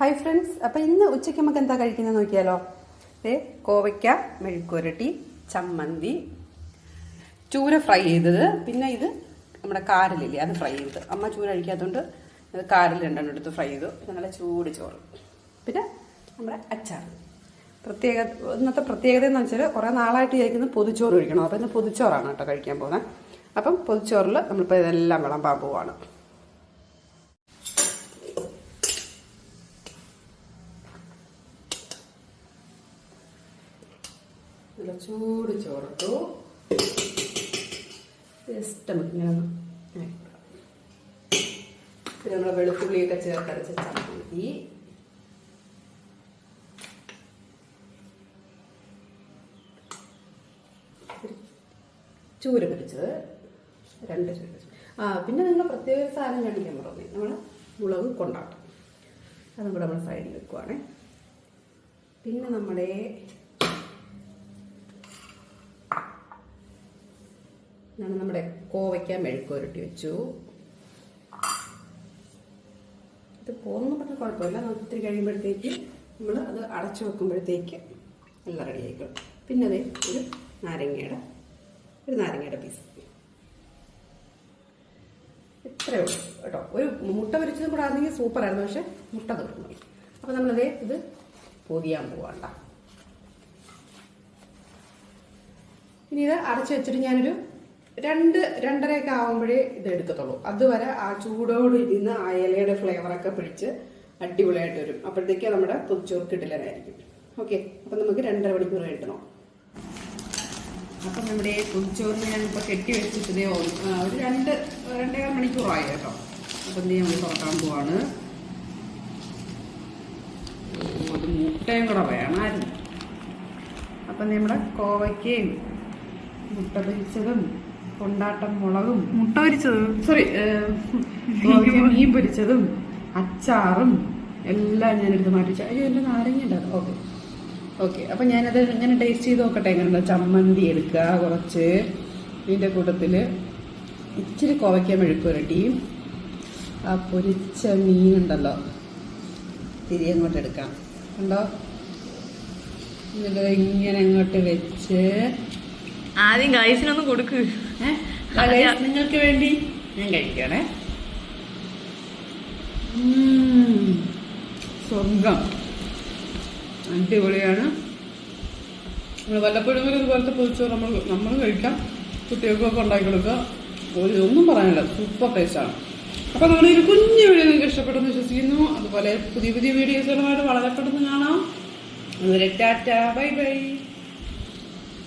Hi friends അപ്പം ഇന്ന് ഉച്ചയ്ക്ക് നമുക്ക് എന്താ കഴിക്കുന്നത് നോക്കിയാലോ? ഏ കോവയ്ക്ക മെഴുക്കുരട്ടി ചമ്മന്തി ചൂര ഫ്രൈ ചെയ്തത്. പിന്നെ ഇത് നമ്മുടെ കാരലില്ലേ അത് ഫ്രൈ ചെയ്തത്. അമ്മ ചൂര കഴിക്കാത്തതുകൊണ്ട് ഇത് കാരൽ രണ്ടെണ്ണം എടുത്ത് ഫ്രൈ ചെയ്തു. നല്ല ചൂട് ചോറ്. പിന്നെ നമ്മുടെ അച്ചാർ. പ്രത്യേക ഇന്നത്തെ പ്രത്യേകത എന്ന് വെച്ചാൽ കുറേ നാളായിട്ട് കഴിക്കുന്നത് പൊതിച്ചോറ് കഴിക്കണം അപ്പം ഇന്ന് പൊതിച്ചോറാണ് കേട്ടോ കഴിക്കാൻ പോകുന്നത്. അപ്പം പൊതിച്ചോറിൽ നമ്മളിപ്പോൾ ഇതെല്ലാം വിളമ്പാൻ പോവാണ്. നല്ല ചൂട് ചോറിട്ടു ജസ്റ്റ് ഇങ്ങനെ. പിന്നെ നമ്മൾ വെളുത്തുള്ളിയൊക്കെ ചേർത്തരച്ച ചമ്മന്തി. ചൂര പൊരിച്ചത്. രണ്ട് ചൂര ആ പിന്നെ നിങ്ങൾ പ്രത്യേക സാധനം കാണിക്കാൻ പറഞ്ഞു നമ്മൾ മുളക് കൊണ്ടാട്ടം. അതും കൂടെ നമ്മൾ സൈഡിൽ വെക്കുവാണേ. പിന്നെ നമ്മുടെ ഞാൻ നമ്മുടെ കോവയ്ക്ക മെഴുക്കുരട്ടി വെച്ചു. ഇത് പോകുന്ന പറഞ്ഞ കുഴപ്പമില്ല. നമുക്ക് ഇത്തിരി കഴിയുമ്പോഴത്തേക്ക് നമ്മൾ അത് അടച്ചു വെക്കുമ്പോഴത്തേക്ക് എല്ലാം റെഡി ആയിക്കോളും. പിന്നെ അതേ ഒരു നാരങ്ങയുടെ ഒരു നാരങ്ങയുടെ പീസ് ഇത്രയേ ഉള്ളൂ കേട്ടോ. ഒരു മുട്ട പൊരിച്ചതും കൂടെ ആണെങ്കിൽ സൂപ്പറായിരുന്നു പക്ഷെ മുട്ട തീർന്നു പോയി. അപ്പം നമ്മളതേ ഇത് പൊതിയാൻ പോവാണ്ട ഇനി ഇത് അടച്ചു വെച്ചിട്ട് ഞാനൊരു രണ്ട് രണ്ടരയൊക്കെ ആകുമ്പോഴേ ഇത് എടുക്കത്തുള്ളൂ. അതുവരെ ആ ചൂടോട് ഇരുന്ന് ആ ഇലയുടെ ഫ്ലേവറൊക്കെ പിടിച്ച് അടിപൊളിയായിട്ട് വരും. അപ്പോഴത്തേക്ക് നമ്മുടെ പുതുച്ചോറ് കിടിലനായിരിക്കും. ഓക്കെ അപ്പം നമുക്ക് രണ്ടര മണിക്കൂർ കിട്ടണം അപ്പം നമ്മുടെ പുതുച്ചോറിന് ഞാനിപ്പോൾ കെട്ടി വെച്ചിട്ടേ ഒരു രണ്ട് രണ്ടേകാൽ മണിക്കൂറായി കേട്ടോ. അപ്പം എന്ത് നമ്മൾ തുറക്കാൻ പോവാണ്. ഒരു മുട്ടയും കൂടെ വേണമായിരുന്നു. അപ്പം നമ്മുടെ കോവയ്ക്കയും മുട്ട പൊരിച്ചതും കൊണ്ടാട്ടം മുളകും മുട്ട പൊരിച്ചതും? സോറി മീൻ പൊരിച്ചതും അച്ചാറും എല്ലാം ഞാൻ എടുത്ത് മാറ്റിച്ചു അയ്യോ എന്റെ നാരങ്ങ ഉണ്ടായിരുന്നു ഓക്കെ. ഓക്കെ. അപ്പം ഞാനത് ഇങ്ങനെ ടേസ്റ്റ് ചെയ്ത് നോക്കട്ടെ എങ്ങനെയുണ്ട്? ചമ്മന്തി എടുക്കുക കുറച്ച്. ഇതിന്റെ കൂട്ടത്തിൽ ഇച്ചിരി കോവയ്ക്ക മെഴുക്കുരട്ടി ആ പൊരിച്ച മീനുണ്ടല്ലോ തിരി അങ്ങോട്ട് എടുക്കാം. ഉണ്ടോ എന്നിട്ട് ഇങ്ങനെ അങ്ങോട്ട് വെച്ച് ആദ്യം ഗൈസിനൊന്നും കൊടുക്ക്. നിങ്ങൾക്ക് വേണ്ടി ഞാൻ കഴിക്കണേ. സ്വർഗം. അടിപൊളിയാണ്. നമ്മൾ വല്ലപ്പോഴും ഒരു ഇതുപോലത്തെ പൊതിച്ചോറ് നമ്മൾ നമ്മൾ കഴിക്കാം. കുട്ടികൾക്കൊക്കെ ഉണ്ടാക്കി കൊടുക്കുക. ഒരു ഒന്നും പറയാനില്ല. സൂപ്പർ ടേസ്റ്റാണ് അപ്പോൾ നമ്മുടെ ഒരു കുഞ്ഞു വീഡിയോ നിങ്ങൾക്ക് ഇഷ്ടപ്പെട്ടെന്ന് വിശ്വസിക്കുന്നു. അതുപോലെ പുതിയ പുതിയ വീഡിയോസുകളുമായിട്ട് വളരെ പെട്ടെന്ന് കാണാം. അതുവരെ ടാറ്റ. Bye bye.